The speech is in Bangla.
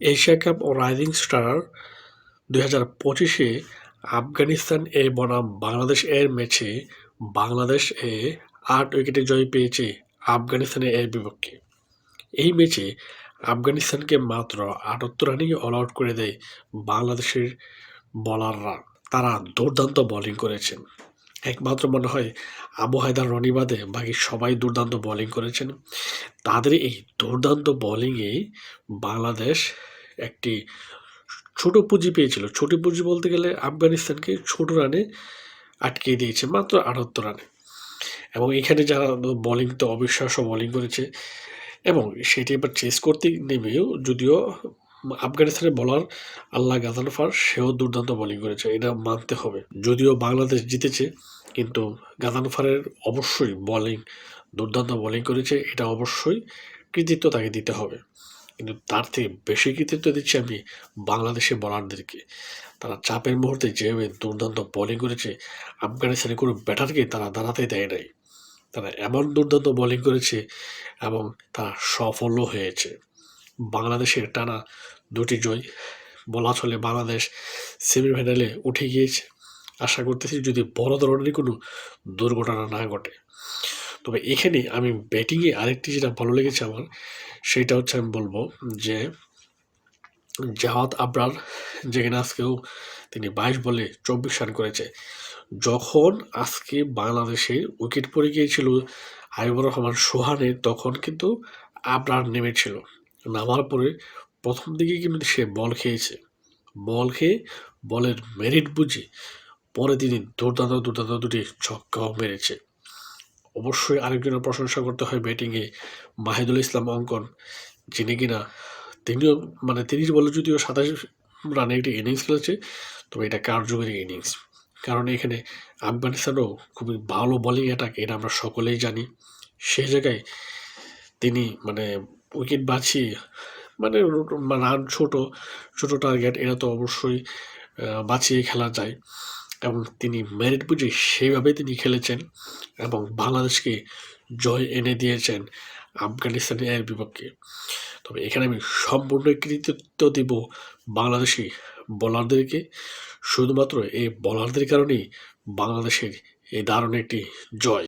এশিয়া কাপ ও রাইজিং স্টার দুই হাজার পঁচিশে আফগানিস্তান এ বনাম বাংলাদেশ এর ম্যাচে বাংলাদেশ এ আট উইকেটে জয় পেয়েছে আফগানিস্তানের এর বিপক্ষে। এই ম্যাচে আফগানিস্তানকে মাত্র আটাত্তর রানেই অল আউট করে দেয় বাংলাদেশের বলাররা তারা দুর্দান্ত বোলিং করেছেন। একমাত্র মনে হয় আবু হায়দার রনি বাদে বাকি সবাই দুর্দান্ত বোলিং করেছেন। তাদের এই দুর্দান্ত বোলিংয়ে বাংলাদেশ একটি ছোট পুঁজি পেয়েছিল। ছোট পুঁজি বলতে গেলে আফগানিস্তানকে ছোট রানে আটকে দিয়েছে, মাত্র আটাত্তর রানে। এবং এখানে যারা বোলিং তো অবিশ্বাস্য বোলিং করেছে এবং সেটি এবার চেস করতে নেমেও যদিও আফগানিস্তানের বলার আল্লাহ গাজানফার সেও দুর্দান্ত বোলিং করেছে, এটা মানতে হবে। যদিও বাংলাদেশ জিতেছে কিন্তু গাজানফারের অবশ্যই বোলিং দুর্দান্ত বোলিং করেছে, এটা অবশ্যই কৃতিত্ব তাকে দিতে হবে। কিন্তু তার থেকে বেশি কৃতিত্ব দিচ্ছি আমি বাংলাদেশের বলারদেরকে তারা চাপের মুহূর্তে যেভাবে দুর্দান্ত বোলিং করেছে আফগানিস্তানের কোনো ব্যাটারকে তারা দাঁড়াতে দেয় নাই। তারা এমন দুর্দান্ত বোলিং করেছে এবং তারা সফলও হয়েছে। বাংলাদেশের টানা দুটি জয় বলা চলে বাংলাদেশ সেমিফাইনালে উঠে গিয়েছে। আশা করতেছি যদি বড় ধরনের কোনো দুর্ঘটনা না ঘটে। তবে এখানে আমি ব্যাটিংয়ে আরেকটি যেটা ভালো লেগেছে আমার, সেটা হচ্ছে আমি বলব যে জাহাদ আবরার, যেখানে আজকেও তিনি বাইশ বলে চব্বিশ রান করেছে, যখন আজকে বাংলাদেশে উইকেট পড়ে গিয়েছিল হাইবুর রহমান সোহানের, তখন কিন্তু আবরার নেমেছিল। নামার পরে প্রথম দিকে কিন্তু সে বল খেয়েছে। বল খেয়ে বলের মেরিট বুঝে পরে তিনি দুর্দান্ত দুর্দান্ত দুটি ছক্কাও মেরেছে। অবশ্যই আরেকজনের প্রশংসা করতে হয় ব্যাটিংয়ে মাহিদুল ইসলাম অঙ্কন, যিনি কিনা তিনিও মানে তিরিশ বলে যদিও সাতাশ রানে একটি ইনিংস খেলেছে, তবে এটা কার্যকরী ইনিংস কারণ এখানে আফগানিস্তানও খুবই ভালো বলিং অ্যাটাক এটা আমরা সকলেই জানি। সে জায়গায় তিনি মানে উইকেট বাঁচিয়ে মানে রান ছোট ছোট টার্গেট এটা তো অবশ্যই বাঁচিয়ে খেলা যায়। এবং তিনি মেরিট বুঝে সেইভাবে তিনি খেলেছেন এবং বাংলাদেশকে জয় এনে দিয়েছেন আফগানিস্তানের বিপক্ষে। তবে এখানে আমি সম্পূর্ণ কৃতিত্ব দেব বাংলাদেশি বলারদেরকে। শুধুমাত্র এই বলারদের কারণেই বাংলাদেশের এই দারুণ একটি জয়।